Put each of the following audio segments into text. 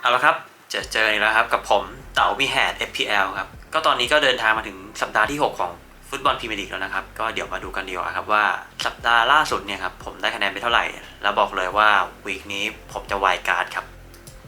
เอาละครับเจอเจออีกแล้วครับ กับผมเต๋ามีแฮด FPL ครับ ก็ตอนนี้ก็เดินทางมาถึงสัปดาห์ที่ 6 ของฟุตบอลพรีเมียร์ลีกแล้วนะครับ ก็เดี๋ยวมาดูกันดีกว่าครับว่าสัปดาห์ล่าสุดเนี่ยครับผมได้คะแนนไปเท่าไหร่ แล้วบอกเลยว่าวีคนี้ผมจะวายการ์ดครับ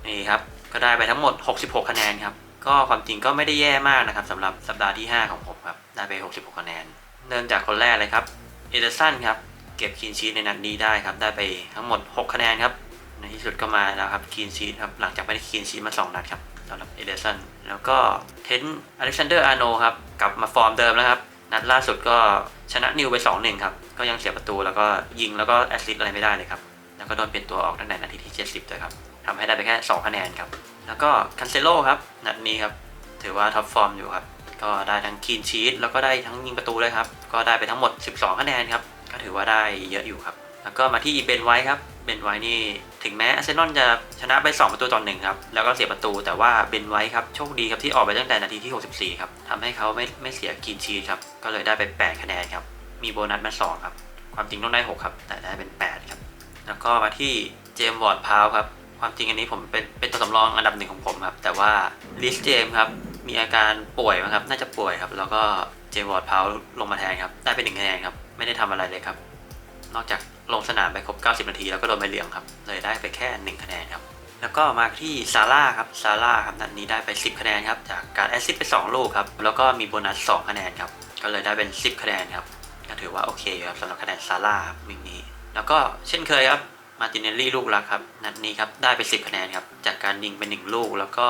นี่ครับก็ได้ไปทั้งหมด 66 คะแนนครับก็ความจริงก็ไม่ได้แย่มากนะครับสำหรับสัปดาห์ที่ 5 ของผมครับได้ไป 66 คะแนนเริ่มจากคนแรกเลยครับเอเดอร์สันครับ เก็บคีนชีตในนัดนี้ได้ครับ ได้ไปทั้งหมด 6 คะแนนครับ ในที่สุดก็มาแล้วครับคีนชีตครับ หลังจากไม่ได้คีนชีตมา 2 นัดครับสำหรับเอเดสันแล้วก็เทนอเล็กซานเดอร์อาร์โนครับ กลับมาฟอร์มเดิมแล้วครับ นัดล่าสุดก็ชนะนิวไป 2-1 ครับ ก็ยังเสียประตูแล้วก็ยิงแล้วก็แอสซิสต์อะไรไม่ได้เลยครับ แล้วก็โดนเปลี่ยนตัวออกตั้งแต่นาทีที่ 70เลยครับทำให้ได้ไปแค่ 2 คะแนนครับ แล้วก็คันเซโลครับ นัดนี้ครับ ถือว่าท็อปฟอร์มอยู่ครับ ก็ได้ทั้งคีนชีตแล้วก็ได้ทั้งยิงประตูเลยครับ ก็ได้ไปทั้งหมด 12 คะแนนครับ ก็ถือว่าได้เยอะอยู่ครับ แล้วก็มาที่เบนไวท์ครับ เบนไวท์นี่ถึงแม้อาร์เซนอลจะชนะไป2ประตูต่อหนึ่งครับ แล้วก็เสียประตูแต่ว่าเบนไวท์ครับโชคดีครับที่ออกไปตั้งแต่นาทีที่ 64 ครับทำให้เขาไม่ไม่เสียกีนชีครับ ก็เลยได้ไป 8 คะแนนครับ มีโบนัสมา 2 ครับ ความจริงต้องได้ 6 ครับ แต่ได้เป็น 8 ครับ แล้วก็มาที่เจมส์วอร์ดพาวครับความจริงอันนี้ผมเป็นเป็นตัวสำรองอันดับหนึ่งของผมครับ แต่ว่าลิสเจมครับมีอาการป่วยมั้งครับน่าจะป่วยครับ แล้วก็เจมส์วอร์ดพาวลงมาแทนครับ ได้เป็นหนึ่งคะแนนครับ ไม่ได้ทำอะไรเลยครับ นอกจากลงสนามไปครบ 90 นาที แล้วก็โดนใบเหลืองครับ เลยได้ไปแค่ 1 คะแนนครับ แล้วก็มาที่ซาร่าครับ ซาร่าครับนัดนี้ได้ไป 10 คะแนนครับ จากการแอสซิสไป 2 ลูกครับ แล้วก็มีโบนัส 2 คะแนนครับ ก็เลยได้เป็น 10 คะแนนครับ ก็ถือว่าโอเคครับสำหรับคะแนนซาร่าครับวิ่งนี้ แล้วก็เช่นเคยครับ มาตินเนลลี่ลูกรักครับ นัดนี้ครับ ได้ไป 10 คะแนนครับ จากการยิงไป 1 ลูก แล้วก็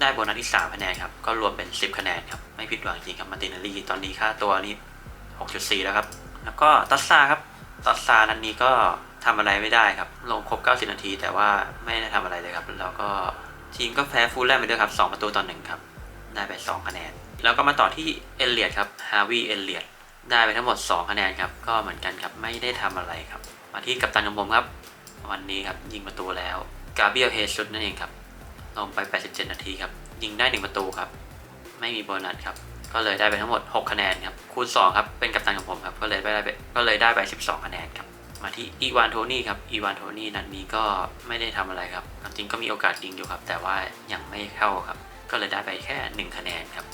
ได้โบนัสอีก 3 คะแนนครับ ก็รวมเป็น 10 คะแนนครับ ไม่ผิดหวังจริงครับ มาตินเนลลี่ ตอนนี้ค่าตัวนี้6.4 แล้วครับ แล้วก็ตัสซาครับตัสซานัดนี้ก็ทำอะไรไม่ได้ครับ ลงครบ 90 นาที แต่ว่าไม่ได้ทำอะไรเลยครับ แล้วก็ทีมก็แพ้ฟูลแลมไปด้วยครับ 2 ประตูต่อหนึ่งครับ ได้ไป 2 คะแนน แล้วก็มาต่อที่เอเลียดครับฮาวิเอเลียดได้ไปทั้งหมด 2 คะแนนครับ ก็เหมือนกันครับ ไม่ได้ทำอะไรครับ มาที่กัปตันของผมครับ วันนี้ครับ ยิงประตูแล้ว กาเบียลเฮซุดนั่นเองครับ ลงไป 87 นาทีครับ ยิงได้ 1 ประตูครับ ไม่มีโบนัสครับ ก็เลยได้ไปทั้งหมด 6 คะแนนครับ คูณ 2 ครับ เป็นกัปตันของผมครับ ก็เลยได้ไปก็เลยได้ไป 12 คะแนนครับ มาที่อีวานโทนี่ครับ อีวานโทนี่นัดนี้ก็ไม่ได้ทำอะไรครับความจริงก็มีโอกาสยิงอยู่ครับ แต่ว่ายังไม่เข้าครับ ก็เลยได้ไปแค่ 1 คะแนนครับ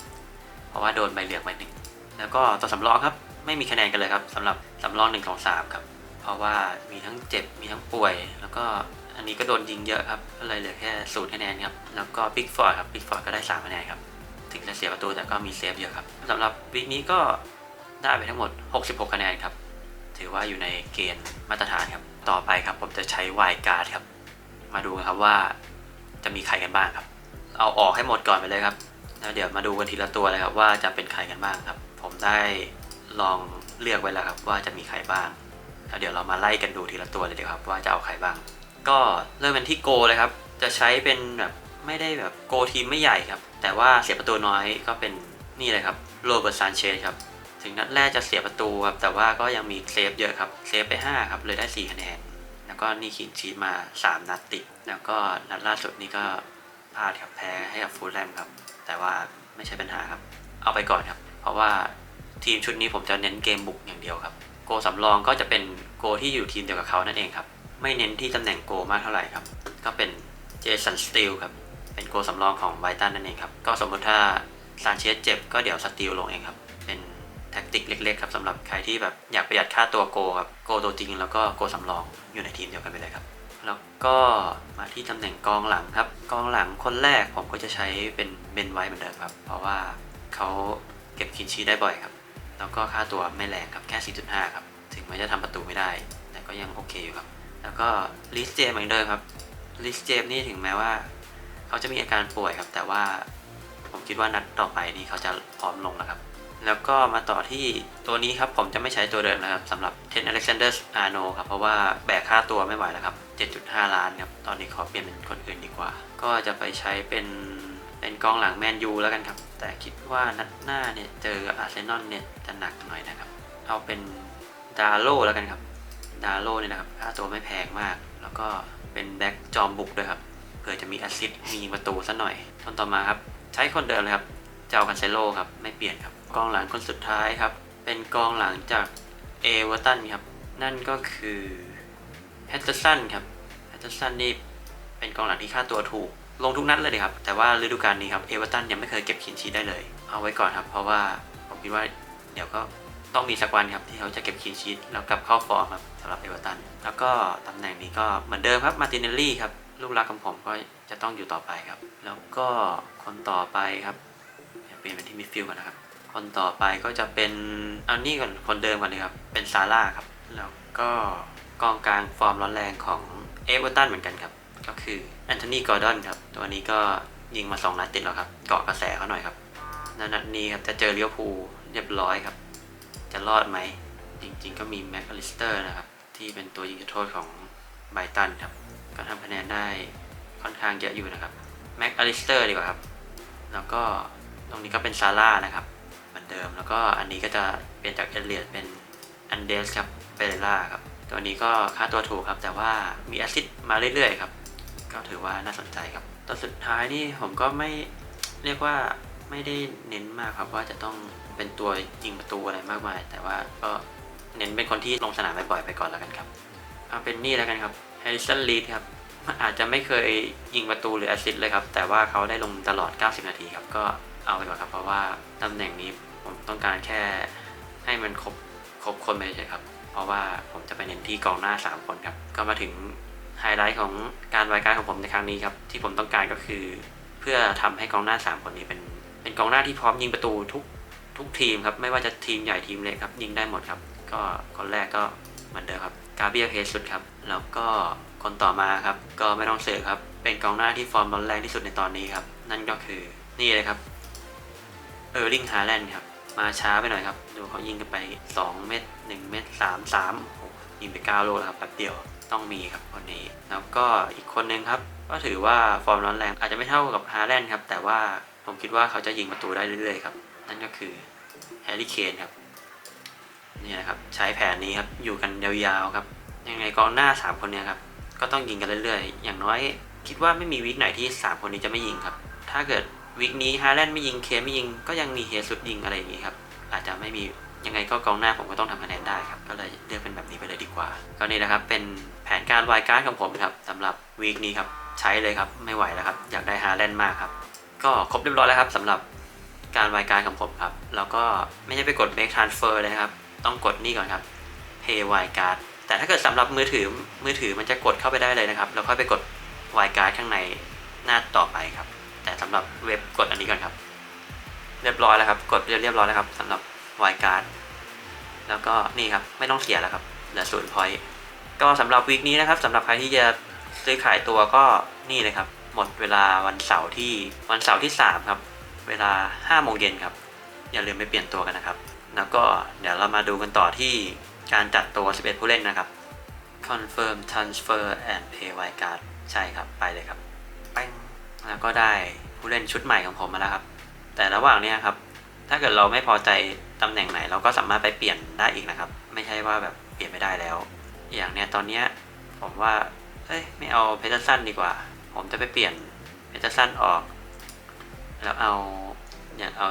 เพราะว่าโดนใบเหลืองไปหนึ่ง แล้วก็ตัวสำรองครับ ไม่มีคะแนนกันเลยครับสำหรับสำรอง1 2 3ครับ เพราะว่ามีทั้งเจ็บ มีทั้งป่วย แล้วก็อันนี้ก็โดนยิงเยอะครับ ก็เลยเหลือแค่ศูนย์คะแนนครับ แล้วก็บิ๊กฟอร์ดครับ บิ๊กฟอร์ดก็ได้3คะแนนครับ ถึงจะเสียประตูแต่ก็มีเซฟเยอะครับสำหรับวีคนี้ก็ได้ไปทั้งหมด 66 คะแนนครับ ถือว่าอยู่ในเกณฑ์มาตรฐานครับ ต่อไปครับผมจะใช้วายการ์ดครับ มาดูกันครับว่าจะมีใครกันบ้างครับ เอาออกให้หมดก่อนไปเลยครับแล้วเดี๋ยวมาดูกันทีละตัวเลยครับว่าจะเป็นใครกันบ้างครับ ผมได้ลองเลือกไว้แล้วครับว่าจะมีใครบ้างแล้วเดี๋ยวเรามาไล่กันดูทีละตัวเลยดีกว่าครับว่าจะเอาใครบ้าง ก็เริ่มเป็นที่โกเลยครับ จะใช้เป็นแบบ ไม่ได้แบบโกทีมไม่ใหญ่ครับ แต่ว่าเสียประตูน้อยก็เป็นนี่เลยครับโรเบิร์ตซานเชสครับ ถึงนัดแรกจะเสียประตูครับ แต่ว่าก็ยังมีเซฟเยอะครับ เซฟไป 5 ครับ เลยได้ 4 คะแนน แล้วก็นี่ขีดชีตมา 3 นัดติด แล้วก็นัดล่าสุดนี่ก็พลาดครับแพ้ให้กับฟูลแลมครับ แต่ว่าไม่ใช่ปัญหาครับ เอาไปก่อนครับ เพราะว่าทีมชุดนี้ผมจะเน้นเกมบุกอย่างเดียวครับ โกสำรองก็จะเป็นโกที่อยู่ทีมเดียวกับเขานั่นเองครับ ไม่เน้นที่ตำแหน่งโกมากเท่าไหร่ครับ ก็เป็นเจสันสตีลครับ เป็นโกสำรองของไบตันนั่นเองครับ ก็สมมติถ้าซานเชสเจ็บก็เดี๋ยวสตีลลงเองครับ เป็นแท็กติกเล็กๆครับสำหรับใครที่แบบอยากประหยัดค่าตัวโกครับ โกตัวจริงแล้วก็โกสำรองอยู่ในทีมเดียวกันไปเลยครับ แล้วก็มาที่ตำแหน่งกองหลังครับ กองหลังคนแรกผมก็จะใช้เป็นเบนไว้เหมือนเดิมครับ เพราะว่าเขาเก็บคินชีได้บ่อยครับ แล้วก็ค่าตัวไม่แรงครับแค่ 4.5 ครับ ถึงแม้จะทำประตูไม่ได้ แต่ก็ยังโอเคอยู่ครับ แล้วก็ลิสเจมเหมือนเดิมครับลิสเจมนี่ถึงแม้ว่า เขาจะมีอาการป่วยครับ แต่ว่าผมคิดว่านัดต่อไปนี่เขาจะพร้อมลงแล้วครับ แล้วก็มาต่อที่ตัวนี้ครับผมจะไม่ใช้ตัวเดิมนะครับสำหรับเทนอเล็กซานเดอร์อาโนครับ เพราะว่าแบกค่าตัวไม่ไหวแล้วครับ 7.5 ล้านครับ ตอนนี้ขอเปลี่ยนเป็นคนอื่นดีกว่า ก็จะไปใช้เป็นเป็นกองหลังแมนยูแล้วกันครับ แต่คิดว่านัดหน้าเนี่ยเจออาร์เซนอลเนี่ยจะหนักหน่อยนะครับ เอาเป็นดาโลแล้วกันครับดาโลเนี่ยนะครับค่าตัวไม่แพงมาก แล้วก็เป็นแบ็กจอมบุกด้วยครับ เผื่อจะมีแอสซิสต์มีประตูสักหน่อยคนต่อมาครับ ใช้คนเดิมเลยครับเจ้ากันเซโลครับ ไม่เปลี่ยนครับกองหลังคนสุดท้ายครับ เป็นกองหลังจากเอเวอร์ตันครับ นั่นก็คือแฮตเตอร์สันครับแทัสซันนี่เป็นกองหลังที่ค่าตัวถูก ลงทุกนัดเลยครับ แต่ว่าฤดูกาลนี้ครับเอเวอร์ตันยังไม่เคยเก็บคินชีได้เลย เอาไว้ก่อนครับ เพราะว่าผมคิดว่าเดี๋ยวก็ต้องมีสักวันครับที่เขาจะเก็บคินชีแล้วกลับเข้าฟอร์มครับสำหรับเอเวอร์ตัน แล้วก็ตำแหน่งนี้ก็เหมือนเดิมครับมาตินเนลลี่ครับ ลูกรักของผมก็จะต้องอยู่ต่อไปครับ แล้วก็คนต่อไปครับเดี๋ยวเปลี่ยนเป็นที่มิดฟิลด์ก่อนนะครับ คนต่อไปก็จะเป็นเอานี่ก่อนคนเดิมก่อนเลยครับ เป็นซาร่าครับ แล้วก็กองกลางฟอร์มร้อนแรงของเอเวอร์ตันเหมือนกันครับ ก็คือแอนโทนีกอร์ดอนครับ ตัวนี้ก็ยิงมา 2 นัดติดแล้วครับ เกาะกระแสเขาหน่อยครับแล้วนัดนี้ครับจะเจอเลี้ยวภูเรียบร้อยครับ จะรอดไหม จริงๆ ก็มีแม็กอลิสเตอร์นะครับ ที่เป็นตัวยิงจุดโทษของไบตันครับ ก็ทำคะแนนได้ค่อนข้างเยอะอยู่นะครับแม็กอลิสเตอร์ดีกว่าครับ แล้วก็ตรงนี้ก็เป็นซาร่านะครับ เหมือนเดิมแล้วก็อันนี้ก็จะเปลี่ยนจากเอเลียดเป็นอันเดสครับเปเรล่าครับ ตัวนี้ก็ค่าตัวถูกครับ แต่ว่ามีแอซิดมาเรื่อยๆครับ ก็ถือว่าน่าสนใจครับตอนสุดท้ายนี่ผมก็ไม่เรียกว่าไม่ได้เน้นมากครับว่าจะต้องเป็นตัวยิงประตูอะไรมากมาย แต่ว่าก็เน้นเป็นคนที่ลงสนามบ่อยๆไปก่อนแล้วกันครับเอาเป็นนี่แล้วกันครับ แฮริสันลีดครับอาจจะไม่เคยยิงประตูหรือแอสซิสต์เลยครับ แต่ว่าเขาได้ลงตลอด 90 นาทีครับ ก็เอาไปก่อนครับ เพราะว่าตำแหน่งนี้ผมต้องการแค่ให้มันครบครบคนไปเฉยครับ เพราะว่าผมจะไปเน้นที่กองหน้า 3 คนครับ ก็มาถึงไฮไลท์ของการวายการของผมในครั้งนี้ครับ ที่ผมต้องการก็คือ เพื่อทำให้กองหน้า 3 คนนี้เป็น เป็นกองหน้าที่พร้อมยิงประตูทุกทุกทีมครับ ไม่ว่าจะทีมใหญ่ทีมเล็กครับ ยิงได้หมดครับ ก็คนแรกก็เหมือนเดิมครับ กาเบียเฮสุดครับ แล้วก็คนต่อมาครับ ก็ไม่ต้องเสือกครับ เป็นกองหน้าที่ฟอร์มร้อนแรงที่สุดในตอนนี้ครับ นั่นก็คือนี่เลยครับเออร์ลิงฮาแลนด์ครับ มาช้าไปหน่อยครับ ดูเขายิงกันไป 2 เม็ด1เม็ด3 3โอ้โหยิงไป 9 โลแล้วครับแป๊บเดียวต้องมีครับคนนี้ แล้วก็อีกคนนึงครับ ก็ถือว่าฟอร์มร้อนแรง อาจจะไม่เท่ากับฮาแลนด์ครับ แต่ว่าผมคิดว่าเขาจะยิงประตูได้เรื่อยๆครับ นั่นก็คือแฮร์รี่เคนครับนี่นะครับ ใช้แผนนี้ครับ อยู่กันยาวๆครับ ยังไงกองหน้า 3 คนเนี้ยครับ ก็ต้องยิงกันเรื่อยๆ อย่างน้อย คิดว่าไม่มีวิกไหนที่ 3 คนนี้จะไม่ยิงครับ ถ้าเกิดวิกนี้ฮาแลนด์ไม่ยิง เคนไม่ยิง ก็ยังมีเฮสุดยิงอะไรอย่างนี้ครับ อาจจะไม่มียังไงก็กองหน้าผมก็ต้องทำคะแนนได้ครับ ก็เลยเลือกเป็นแบบนี้ไปเลยดีกว่า ก็นี่นะครับ เป็นแผนการวายการ์ดของผมครับสำหรับวีคนี้ครับ ใช้เลยครับ ไม่ไหวแล้วครับ อยากได้ฮาแลนด์มากครับ ก็ครบเรียบร้อยแล้วครับสำหรับการวายการดของผมครับ แล้วก็ไม่ใช่ไปกด make transfer เลยนะครับ ต้องกดนี่ก่อนครับ pay y card แต่ถ้าเกิดสำหรับมือถือมือถือมันจะกดเข้าไปได้เลยนะครับ แล้วค่อยไปกด y card ข้างในหน้าต่อไปครับ แต่สำหรับเว็บกดอันนี้ก่อนครับ เรียบร้อยแล้วครับ กดเรียบร้อยแล้วครับสำหรับ y card แล้วก็นี่ครับไม่ต้องเสียแล้วครับเหลือศูนย์พอยต์ก็สำหรับวีคนี้นะครับสำหรับใครที่จะซื้อขายตัวก็นี่เลยครับ หมดเวลาวันเสาร์ที่วันเสาร์ที่ 3 ครับ เวลา5โมงเย็นครับ อย่าลืมไปเปลี่ยนตัวกันนะครับ แล้วก็เดี๋ยวเรามาดูกันต่อที่ การจัดตัว 11 ผู้เล่นนะครับ confirm transfer and pay y card ใช่ครับ ไปเลยครับแป้งแล้วก็ได้ผู้เล่นชุดใหม่ของผมมาแล้วครับ แต่ระหว่างนี้ครับ ถ้าเกิดเราไม่พอใจตำแหน่งไหน เราก็สามารถไปเปลี่ยนได้อีกนะครับ ไม่ใช่ว่าแบบเปลี่ยนไม่ได้แล้ว อย่างเนี้ยตอนเนี้ยผมว่า เอ้ย ไม่เอาเพชรสั้นดีกว่า ผมจะไปเปลี่ยนเพชรสั้นออก แล้วเอาเนี่ยเอา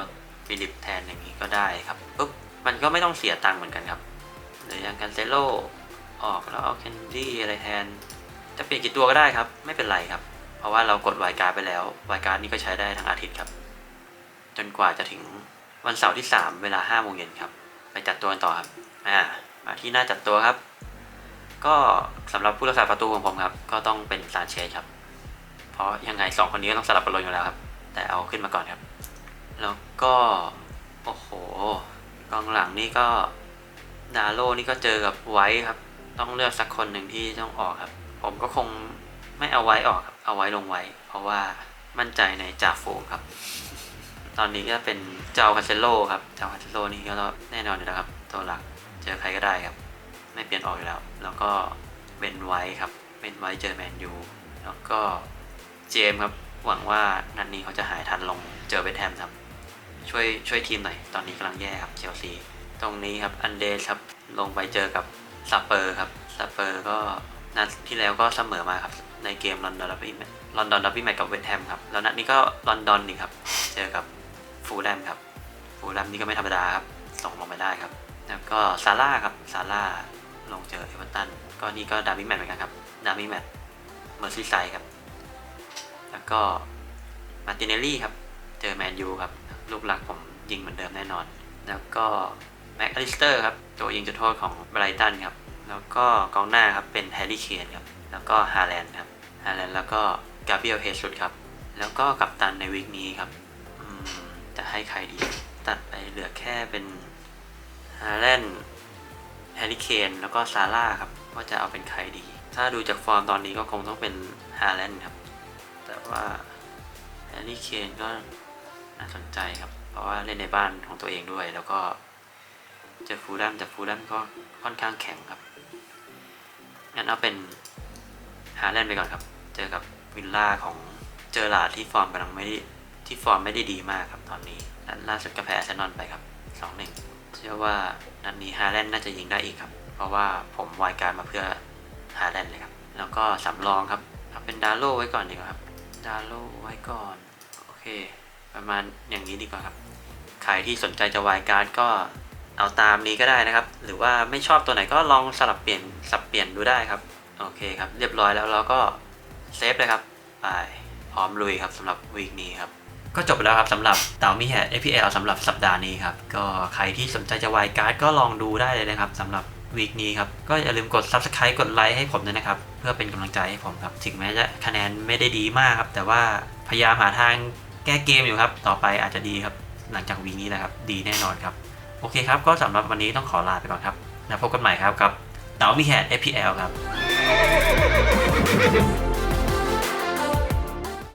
ฟิลิปแทนอย่างนี้ก็ได้ครับปุ๊บมันก็ไม่ต้องเสียตังค์เหมือนกันครับ หรืออย่างกันเซโลออกแล้วเอาเคนดี้อะไรแทน จะเปลี่ยนกี่ตัวก็ได้ครับ ไม่เป็นไรครับ เพราะว่าเรากดวายการ์ไปแล้ววายการ์นี้ก็ใช้ได้ทั้งอาทิตย์ครับ จนกว่าจะถึงวันเสาร์ที่ 3 เวลา5โมงเย็นครับ ไปจัดตัวกันต่อครับอ่ามาที่หน้าจัดตัวครับ ก็สำหรับผู้รักษาประตูของผมครับ ก็ต้องเป็นซานเชสครับ เพราะยังไงสองคนนี้ก็ต้องสลับกันลงอยู่แล้วครับ แต่เอาขึ้นมาก่อนครับ แล้วก็ โอ้โหกองหลังนี่ก็ ดาโลนี่ก็เจอกับไว้ครับ ต้องเลือกสักคนหนึ่งที่ต้องออกครับ ผมก็คงไม่เอาไว้ออกครับ เอาไว้ลงไว้ เพราะว่ามั่นใจในจ่าฝูงครับ ตอนนี้ก็เป็นเจ้าคาเซโลครับ เจ้าคาเซโลนี่ก็แน่นอนอยู่แล้วครับ ตัวหลัก เจอใครก็ได้ครับ ไม่เปลี่ยนออกอยู่แล้ว แล้วก็เบนไว้ครับ เบนไว้เจอแมนยู แล้วก็เจมครับ หวังว่านัดนี้เขาจะหายทันลง เจอเวสแฮมครับ ช่วยช่วยทีมหน่อย ตอนนี้กำลังแย่ครับเชลซี ตรงนี้ครับอันเดสครับลงไปเจอกับซาเปอร์ครับซาเปอร์ก็นัดที่แล้วก็เสมอมาครับในเกมลอนดอนดับบี้แมลอนดอนดับบี้แมตกับเวสต์แฮมครับแล้วนัดนี้ก็ลอนดอนนี่ครับเจอกับฟูลแลมครับฟูลแลมนี่ก็ไม่ธรรมดาครับส่งลงไปได้ครับ แล้วก็ซาร่าครับซาร่าลงเจอเอเวอร์ตันก็นี่ก็ดาร์บี้แมตช์เหมือนกันครับดาร์บี้แมตช์อร์ซี่ไซด์ครับแล้วก็มาร์ติเนลลี่ครับเจอแมนยูครับลูกรักผมยิงเหมือนเดิมแน่นอน แล้วก็ แม็กอลิสเตอร์ครับตัวยิงจุดโทษของไบรตันครับ แล้วก็กองหน้าครับเป็นแฮร์รี่เคนครับ แล้วก็ฮาแลนด์ครับ ฮาแลนด์แล้วก็กาเบรียลเฮสุดครับ แล้วก็กัปตันในวีคนี้ครับจะให้ใครดี ตัดไปเหลือแค่เป็นฮาแลนด์แฮร์รี่เคนแล้วก็ซาร่าครับว่าจะเอาเป็นใครดี ถ้าดูจากฟอร์มตอนนี้ก็คงต้องเป็นฮาแลนด์ครับ แต่ว่าแฮร์รี่เคนก็น่าสนใจครับ เพราะว่าเล่นในบ้านของตัวเองด้วยแล้วก็ เจอฟูลแลมแต่ฟูลแลมก็ค่อนข้างแข็งครับ งั้นเอาเป็นฮาแลนด์ไปก่อนครับ เจอกับวิลล่าของเจอหลาที่ฟอร์มกำลังไม่ได้ที่ฟอร์มไม่ได้ดีมากครับตอนนี้นัดล่าสุดก็แพ้อาร์เซนอลไปครับสองหนึ่งเชื่อว่านัดนี้ฮาแลนด์น่าจะยิงได้อีกครับ เพราะว่าผมวายการมาเพื่อฮาแลนด์เลยครับ แล้วก็สำรองครับเอาเป็นดาโลไว้ก่อนดีกว่าครับ ดาโลไว้ก่อน โอเค ประมาณอย่างนี้ดีกว่าครับ ใครที่สนใจจะวายการดก็ เอาตามนี้ก็ได้นะครับ หรือว่าไม่ชอบตัวไหนก็ลองสลับเปลี่ยนสับเปลี่ยนดูได้ครับ โอเคครับ เรียบร้อยแล้วเราก็เซฟเลยครับไปพร้อมลุยครับสำหรับวีคนี้ครับ ก็จบไปแล้วครับสำหรับเต่ามีแฮด APL สำหรับสัปดาห์นี้ครับ ก็ใครที่สนใจจะวายการ์ดก็ลองดูได้เลยนะครับสำหรับวีคนี้ครับ ก็อย่าลืมกด Subscribe กดไลค์ให้ผมด้วยนะครับ เพื่อเป็นกำลังใจให้ผมครับ ถึงแม้จะคะแนนไม่ได้ดีมากครับ แต่ว่าพยายามหาทางแก้เกมอยู่ครับ ต่อไปอาจจะดีครับ หลังจากวีคนี้แหละครับ ดีแน่นอนครับ โอเคครับ ก็สำหรับวันนี้ต้องขอลาไปก่อนครับ แล้วพบกันใหม่ครับกับเต๋ามีแฮด FPL ครับ